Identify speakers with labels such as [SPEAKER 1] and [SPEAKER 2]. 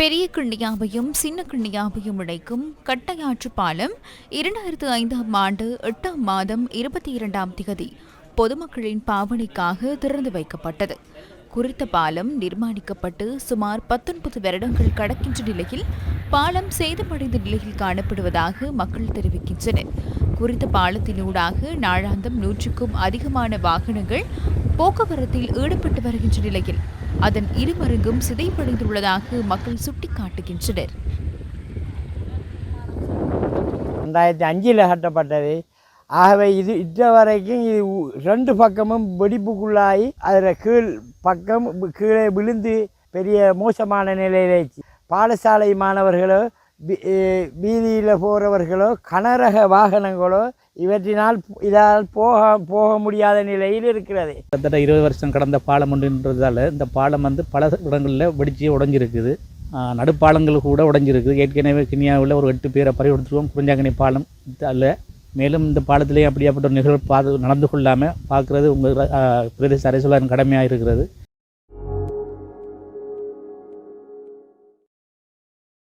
[SPEAKER 1] பெரிய கிண்ணியாவையும் சின்ன கிண்ணியாவையும் இணைக்கும் கட்டையாற்று பாலம் இரண்டாயிரத்து ஐந்தாம் ஆண்டு எட்டாம் மாதம் இருபத்தி இரண்டாம் திகதி பொதுமக்களின் பாவனைக்காக திறந்து வைக்கப்பட்டது. குறித்த பாலம் நிர்மாணிக்கப்பட்டு சுமார் பத்தொன்பது வருடங்கள் கடக்கின்ற நிலையில் பாலம் சேதமடைந்த நிலையில் காணப்படுவதாக மக்கள் தெரிவிக்கின்றனர். குறித்த பாலத்தினூடாக நாளாந்தம் நூற்றுக்கும் அதிகமான வாகனங்கள் போக்குவரத்தில் ஈடுபட்டு வருகின்ற நிலையில் அதன் இருமருங்கும் சிதைவடைந்துள்ளதாக மக்கள் சுட்டிக்காட்டுகின்றனர்.
[SPEAKER 2] ரெண்டாயிரத்தி அஞ்சில் கட்டப்பட்டது. ஆகவே இது இத்த வரைக்கும் இது ரெண்டு பக்கமும் வெடிப்புக்குள்ளாகி அதில் கீழ் பக்கம் கீழே விழுந்து பெரிய மோசமான நிலையிலேச்சு பாடசாலை மாணவர்களோ வீதியில் போகிறவர்களோ கனரக வாகனங்களோ இவற்றினால் இதால் போக போக முடியாத நிலையில் இருக்கிறது.
[SPEAKER 3] கிட்டத்தட்ட இருபது வருஷம் கடந்த பாலம் ஒன்றுன்றதால் இந்த பாலம் வந்து பல இடங்களில் வெடிச்சு உடஞ்சிருக்குது. நடுப்பாலங்கள் கூட உடஞ்சிருக்குது. ஏற்கனவே கினியாவில் ஒரு எட்டு பேரை பறிகொடுத்துருவோம் குறிஞ்சாங்கனி பாலம் அதில் மேலும் இந்த பாலத்திலேயே அப்படியாப்பட்ட ஒரு நிகழ்வு பார்த்து நடந்து கொள்ளாமல் பார்க்குறது உங்கள் பிரதேச அரசுகளின் கடமையாக இருக்கிறது.